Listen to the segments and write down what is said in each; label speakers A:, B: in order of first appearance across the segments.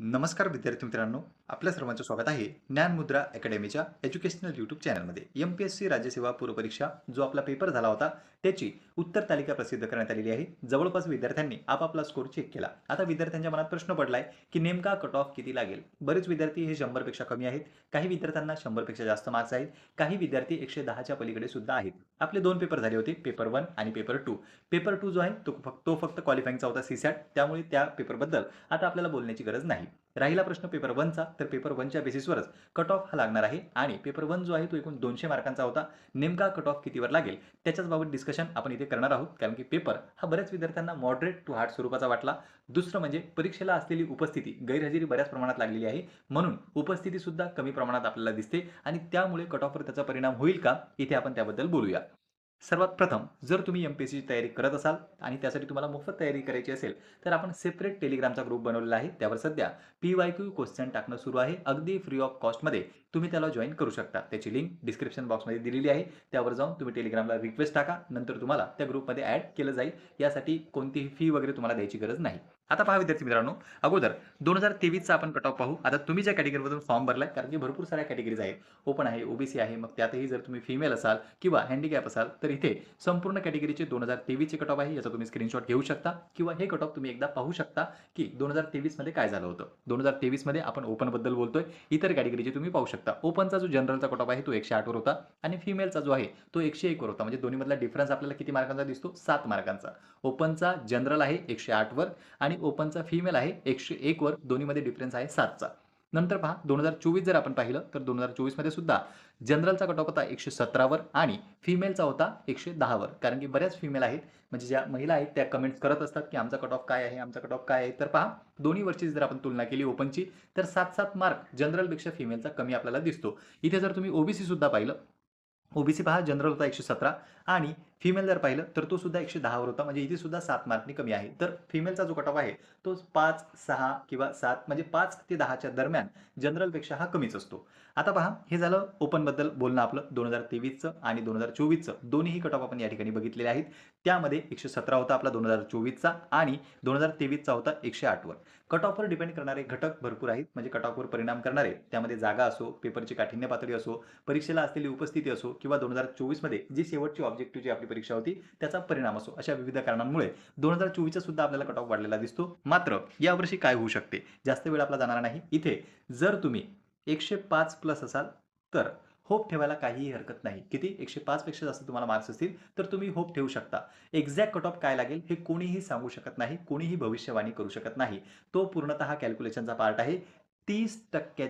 A: नमस्कार विद्यार्थी मित्रांनो आपल्या सर्वांचं स्वागत आहे ज्ञानमुद्रा अकॅडमीच्या एज्युकेशनल यूट्यूब चॅनलमध्ये एम पी एस सी राज्यसेवा पूर्वपरीक्षा जो आपला पेपर झाला होता त्याची उत्तर तालिका प्रसिद्ध करण्यात आलेली आहे. जवळपास विद्यार्थ्यांनी आपापला स्कोर चेक केला. आता विद्यार्थ्यांच्या मनात प्रश्न पडलाय की नेमका कट ऑफ किती लागेल? बरेच विद्यार्थी हे शंभरपेक्षा कमी आहेत. काही विद्यार्थ्यांना शंभरपेक्षा जास्त मार्क्स आहेत. काही विद्यार्थी एकशे दहाच्या पलीकडे सुद्धा आहेत. आपले दोन पेपर झाले होते पेपर वन आणि पेपर टू पेपर टू जो आहे तो फक्त तो फक्त क्वालिफाईंगचा होता सीसॅट त्यामुळे त्या पेपरबद्दल आता आपल्याला बोलण्याची गरज नाही. राहिला प्रश्न पेपर वनचा तर पेपर वनच्या बेसिसवरच कट ऑफ हा लागणार आहे. आणि पेपर वन जो आहे तो एकूण दोनशे मार्कांचा होता. नेमका कट ऑफ कितीवर लागेल? त्याच्याच बाबत डिस्कशन आपण इथे करणार आहोत. कारण की पेपर हा बऱ्याच विद्यार्थ्यांना मॉडरेट टू हार्ड स्वरूपाचा वाटला. दुसरं म्हणजे परीक्षेला असलेली उपस्थिती गैरहजेरी बऱ्याच प्रमाणात लागलेली आहे. म्हणून उपस्थिती सुद्धा कमी प्रमाणात आपल्याला दिसते. आणि त्यामुळे कट ऑफवर त्याचा परिणाम होईल का? इथे आपण त्याबद्दल बोलूया. सर्वात प्रथम जर तुम्ही एम पी एस सीची तयारी करत असाल आणि त्यासाठी तुम्हाला मोफत तयारी करायची असेल तर आपण सेपरेट टेलिग्रामचा ग्रुप बनवलेला आहे. त्यावर सध्या पी वाय क्यू क्वेश्चन टाकणं सुरू आहे. अगदी फ्री ऑफ कॉस्टमध्ये तुम्ही त्याला जॉईन करू शकता. त्याची लिंक डिस्क्रिप्शन बॉक्समध्ये दिलेली आहे. त्यावर जाऊन तुम्ही टेलिग्रामला रिक्वेस्ट टाका. नंतर तुम्हाला त्या ग्रुपमध्ये ॲड केलं जाईल. यासाठी कोणतीही फी वगैरे तुम्हाला द्यायची गरज नाही. आता पहा विद्यार्थी मित्रांनो अगोदर दोन हजार तेवीसचा आपण कट ऑफ पाहू. आता तुम्ही ज्या कॅटेगरीमधून फॉर्म भरलाय कारण की भरपूर साऱ्या कॅटेगरीज आहेत. ओपन आहे ओबीसी आहे मग त्यातही जर तुम्ही फिमेल असाल किंवा हँडिकॅप असाल तर इथे संपूर्ण कॅटेगरीचे दोन हजार तेवीसचे कट ऑफ आहे याचा तुम्ही स्क्रीनशॉट घेऊ शकता. किंवा हे कट ऑफ तुम्ही एकदा पाहू शकता की दोन हजार तेवीसमध्ये काय झालं होतं. दोन हजार तेवीसमध्ये आपण ओपनबद्दल बोलतोय. इतर कॅटेगरीचे तुम्ही पाहू शकता. ओपनचा जो जनरलचा कट ऑफ आहे तो एकशे आठवर होता. आणि फिमेलचा जो आहे तो एकशे एकवर होता. म्हणजे दोन्हीमधला डिफरन्स आपल्याला किती मार्कांचा दिसतो? सात मार्कांचा ओपनचा जनरल आहे एकशे आठवर आणि ओपनचा फिमेल आहे एकशे एकवर दोन्हीमध्ये डिफरन्स आहे सातचा. नंतर पहा दोन हजार चोवीस जर आपण पाहिलं तर दोन हजार चोवीसमध्ये सुद्धा जनरलचा कट ऑफ होता एकशे सतरावर आणि फिमेलचा होता एकशे दहावर कारण की बऱ्याच फिमेल आहेत म्हणजे ज्या महिला आहेत त्या कमेंट्स करत असतात की आमचा कट ऑफ काय आहे आमचा कट ऑफ काय आहे. तर पहा दोन्ही वर्षी जर आपण तुलना केली ओपनची तर सात सात मार्क जनरलपेक्षा फिमेलचा कमी आपल्याला दिसतो. इथे जर तुम्ही ओबीसी सुद्धा पाहिलं ओबीसी पहा जनरल होता एकशे सतरा. आणि फिमेल जर पाहिलं तर तो सुद्धा एकशे दहावर होता. म्हणजे इथे सुद्धा सात मार्कनी कमी आहे. तर फिमेलचा जो कट ऑफ आहे तो पाच सहा किंवा सात म्हणजे पाच ते दहाच्या दरम्यान जनरलपेक्षा हा कमीच असतो. आता पहा हे झालं ओपनबद्दल बोलणं आपलं दोन हजार तेवीसचं आणि दोन हजार चोवीसचं. दोन्हीही कट ऑफ आपण या ठिकाणी बघितलेले आहेत. त्यामध्ये एकशे सतरा होता आपला दोन हजार चोवीसचा आणि दोन हजार तेवीसचा होता एकशे आठवर. कट ऑफवर डिपेंड करणारे घटक भरपूर आहेत. म्हणजे कट ऑफवर परिणाम करणारे. त्यामध्ये जागा असो पेपरची काठिण्य पातळी असो परीक्षेला असलेली उपस्थिती असो किंवा दोन हजार चोवीसमध्ये जी शेवटची ऑब्जेक्टिव्ह जी आपली परीक्षा होती त्याचा परिणाम असो अशा विविध कारणांमुळे दोन हजार चोवीसचा सुद्धा आपल्याला कट ऑफ वाढलेला दिसतो. मात्र यावर्षी काय होऊ शकते? जास्त वेळ आपला जाणार नाही. इथे जर तुम्ही एकशे पाच प्लस असाल तर होप ठेवायला काहीही हरकत नाही. किती? एकशे पाचपेक्षा जास्त तुम्हाला मार्क्स असतील तर तुम्ही होप ठेवू शकता. एक्झॅक्ट कट ऑफ काय लागेल हे कोणीही सांगू शकत नाही कोणीही भविष्यवाणी करू शकत नाही. तो पूर्णतः कॅल्क्युलेशनचा पार्ट आहे. तीस टक्के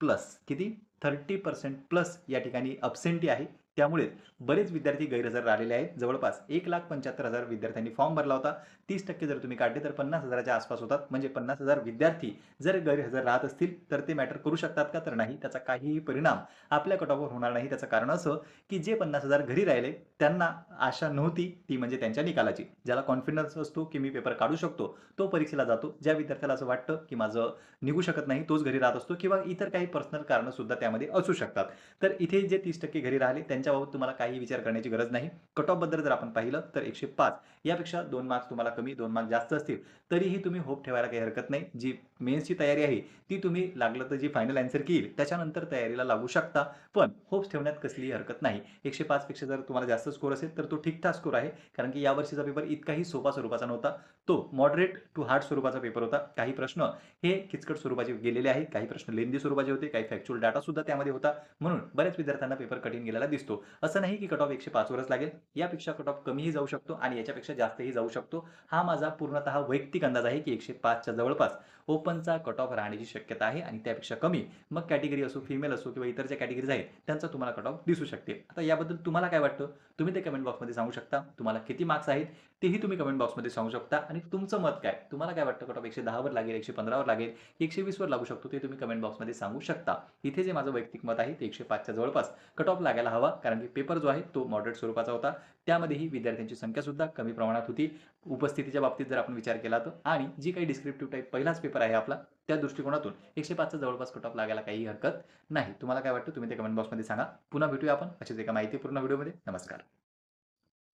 A: प्लस किती? थर्टी पर्सेंट प्लस या ठिकाणी अपसेंटी आहे. त्यामुळे बरेच विद्यार्थी गैरहजर राहिलेले आहेत. जवळपास एक लाख पंच्याहत्तर हजार विद्यार्थ्यांनी फॉर्म भरला होता. तीस टक्के जर तुम्ही काढले तर पन्नास हजाराच्या आसपास होतात. म्हणजे पन्नास हजार विद्यार्थी जर गैरहजर राहत असतील तर ते मॅटर करू शकतात का? तर नाही. त्याचा काहीही परिणाम आपल्या कटॉपवर होणार नाही. त्याचं कारण असं की जे पन्नास हजार घरी राहिले त्यांना आशा नव्हती ती म्हणजे त्यांच्या निकालाची. ज्याला कॉन्फिडन्स असतो की मी पेपर काढू शकतो तो परीक्षेला जातो. ज्या विद्यार्थ्याला असं वाटतं की माझं निघू शकत नाही तोच घरी राहत असतो किंवा इतर काही पर्सनल कारणं सुद्धा त्यामध्ये असू शकतात. तर इथे जे तीस टक्के घरी राहिले त्यांच्या त्यांच्याबाबत तुम्हाला काही विचार करण्याची गरज नाही. कट ऑफबद्दल जर आपण पाहिलं तर एकशे पाच. यापेक्षा दोन मार्क्स तुम्हाला कमी दोन मार्क्स जास्त असतील. तरीही तुम्ही होप ठेवायला काही हरकत नाही. जी मेन्सची तयारी आहे ती तुम्ही लागलं तर जी फायनल अँसर येईल त्याच्यानंतर तयारीला लागू शकता. पण होप्स ठेवण्यात कसलीही हरकत नाही. एकशे पाचपेक्षा जर तुम्हाला जास्त स्कोर असेल तर तो ठीकठाक स्कोर आहे. कारण की यावर्षीचा पेपर इतकाही सोपा स्वरूपाचा नव्हता. तो मॉडरेट टू हार्ड स्वरूपाचा पेपर होता. काही प्रश्न हे किचकट स्वरूपाचे गेलेले आहेत. काही प्रश्न लेंदी स्वरूपाचे होते. काही फॅक्च्युअल डाटा सुद्धा त्यामध्ये होता. म्हणून बऱ्याच विद्यार्थ्यांना पेपर कठीण गेलेला दिसतो. असं नाही की कट ऑफ एकशे पाचवरच लागेल. यापेक्षा कट ऑफ कमीही जाऊ शकतो आणि याच्यापेक्षा जास्तही जाऊ शकतो. हा माझा पूर्णतः वैयक्तिक अंदाज आहे की एकशे पाचच्या जवळपास ओपनचा कट ऑफ राहण्याची शक्यता आहे आणि त्यापेक्षा कमी. मग कॅटेगरी असो फिमेल असो किंवा इतर ज्या कॅटेगरीज आहेत त्यांचा तुम्हाला कट ऑफ दिसू शकते. आता याबद्दल तुम्हाला काय वाटतं? तुम्ही ते कमेंट बॉक्समध्ये सांगू शकता. तुम्हाला किती मार्क्स आहेत? तेही तुम्ही कमेंट बॉक्समध्ये सांगू शकता. आणि तुमचं मत काय? तुम्हाला काय वाटतं? कट ऑफ एकशे दहावर लागेल एकशे पंधरावर लागेल एकशे वीसवर लागू शकतो ते तुम्ही कमेंट बॉक्समध्ये सांगू शकता. इथे जे माझं वैयक्तिक मत आहे ते एकशे पाचच्या जवळपास कट ऑफ लागायला हवा. कारण की पेपर जो आहे तो मॉडरेट स्वरूपाचा होता. त्यामध्येही विद्यार्थ्यांची संख्या सुद्धा कमी प्रमाणात होती. उपस्थितीच्या बाबतीत जर आपण विचार केला तर. आणि जी काही डिस्क्रिप्टिव्ह टाईप पहिलाच पेपर आहे आपला त्या दृष्टिकोनातून एकशे पाचचा जवळपास कट ऑफ लागायला काही हरकत नाही. तुम्हाला काय वाटतं? तुम्ही ते कमेंट बॉक्समध्ये सांगा. पुन्हा भेटूया आपण अशीच एका माहितीपूर्ण व्हिडिओमध्ये नमस्कार.